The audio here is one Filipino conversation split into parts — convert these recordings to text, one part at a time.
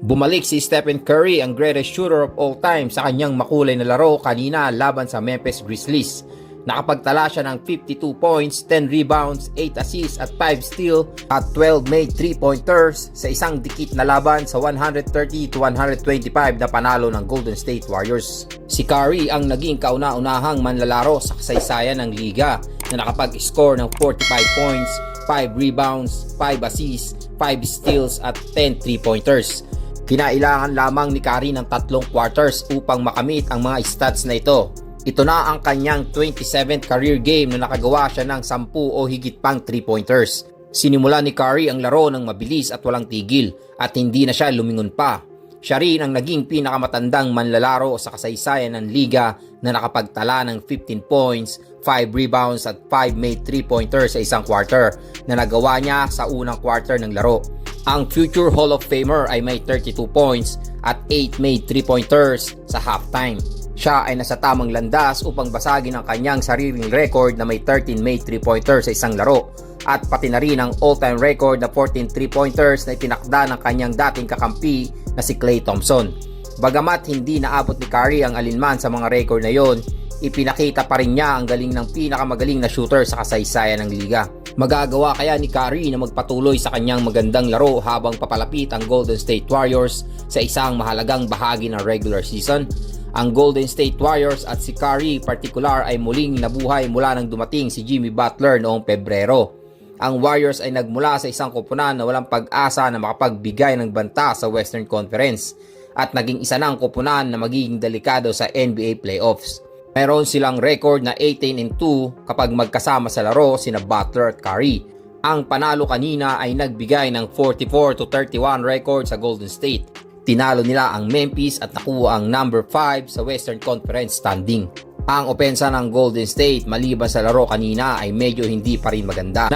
Bumalik si Stephen Curry, ang greatest shooter of all time sa kanyang makulay na laro kanina laban sa Memphis Grizzlies. Nakapagtala siya ng 52 points, 10 rebounds, 8 assists at 5 steal at 12 made 3-pointers sa isang dikit na laban sa 130 to 125 na panalo ng Golden State Warriors. Si Curry ang naging kauna-unahang manlalaro sa kasaysayan ng liga na nakapag-score ng 45 points, 5 rebounds, 5 assists, 5 steals at 10 3-pointers. Kinailangan lamang ni Curry ng tatlong quarters upang makamit ang mga stats na ito. Ito na ang kanyang 27th career game na nakagawa siya ng 10 o higit pang 3-pointers. Sinimula ni Curry ang laro ng mabilis at walang tigil at hindi na siya lumingon pa. Siya rin ang naging pinakamatandang manlalaro sa kasaysayan ng liga na nakapagtala ng 15 points, 5 rebounds at 5 made 3-pointers sa isang quarter na nagawa niya sa unang quarter ng laro. Ang future Hall of Famer ay may 32 points at 8 made 3-pointers sa halftime. Siya ay nasa tamang landas upang basagin ang kanyang sariling record na may 13 made 3-pointers sa isang laro at pati na rin ang all-time record na 14 3-pointers na itinakda ng kanyang dating kakampi na si Klay Thompson. Bagamat hindi naabot ni Curry ang alinman sa mga record na yon, ipinakita pa rin niya ang galing ng pinakamagaling na shooter sa kasaysayan ng liga. Magagawa kaya ni Curry na magpatuloy sa kanyang magandang laro habang papalapit ang Golden State Warriors sa isang mahalagang bahagi ng regular season? Ang Golden State Warriors at si Curry particular ay muling nabuhay mula nang dumating si Jimmy Butler noong Pebrero. Ang Warriors ay nagmula sa isang koponan na walang pag-asa na makapagbigay ng banta sa Western Conference at naging isa ng koponan na magiging delikado sa NBA playoffs. Meron silang record na 18 and 2 kapag magkasama sa laro sina Butler at Curry. Ang panalo kanina ay nagbigay ng 44 to 31 record sa Golden State. Tinalo nila ang Memphis at nakuha ang number 5 sa Western Conference standing. Ang opensa ng Golden State maliban sa laro kanina ay medyo hindi pa rin maganda.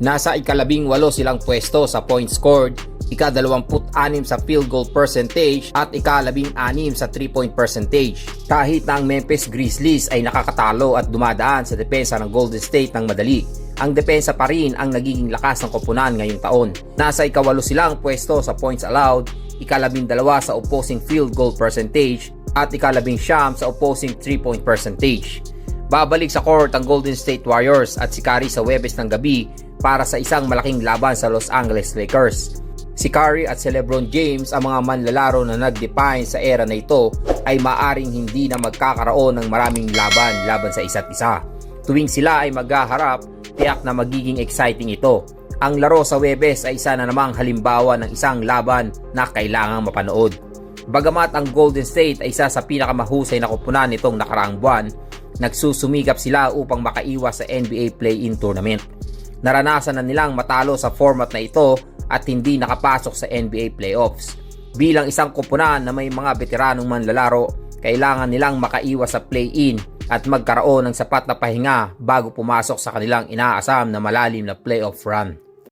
Nasa ikalabing walo silang pwesto sa points scored, ika-26 sa field goal percentage at ika-labing anim sa 3-point percentage. Kahit na ang Memphis Grizzlies ay nakakatalo at dumadaan sa depensa ng Golden State ng madali, ang depensa pa rin ang nagiging lakas ng koponan ngayong taon. Nasa ikawalo silang pwesto sa points allowed, ikalabing dalawa sa opposing field goal percentage at ikalabing siyam sa opposing 3-point percentage. Babalik sa court ang Golden State Warriors at si Curry sa Webes ng gabi para sa isang malaking laban sa Los Angeles Lakers. Si Curry at si LeBron James ang mga manlalaro na nag-define sa era na ito ay maaring hindi na magkakaroon ng maraming laban laban sa isa't isa. Tuwing sila ay maghaharap, tiyak na magiging exciting ito. Ang laro sa Webes ay isa na namang halimbawa ng isang laban na kailangang mapanood. Bagamat ang Golden State ay isa sa pinakamahusay na kupunan nitong nakaraang buwan, nagsusumikap sila upang makaiwas sa NBA Play-In Tournament. Naranasan na nilang matalo sa format na ito at hindi nakapasok sa NBA playoffs. Bilang isang kupunan na may mga veteranong manlalaro, kailangan nilang makaiwas sa play-in at magkaroon ng sapat na pahinga bago pumasok sa kanilang inaasam na malalim na playoff run.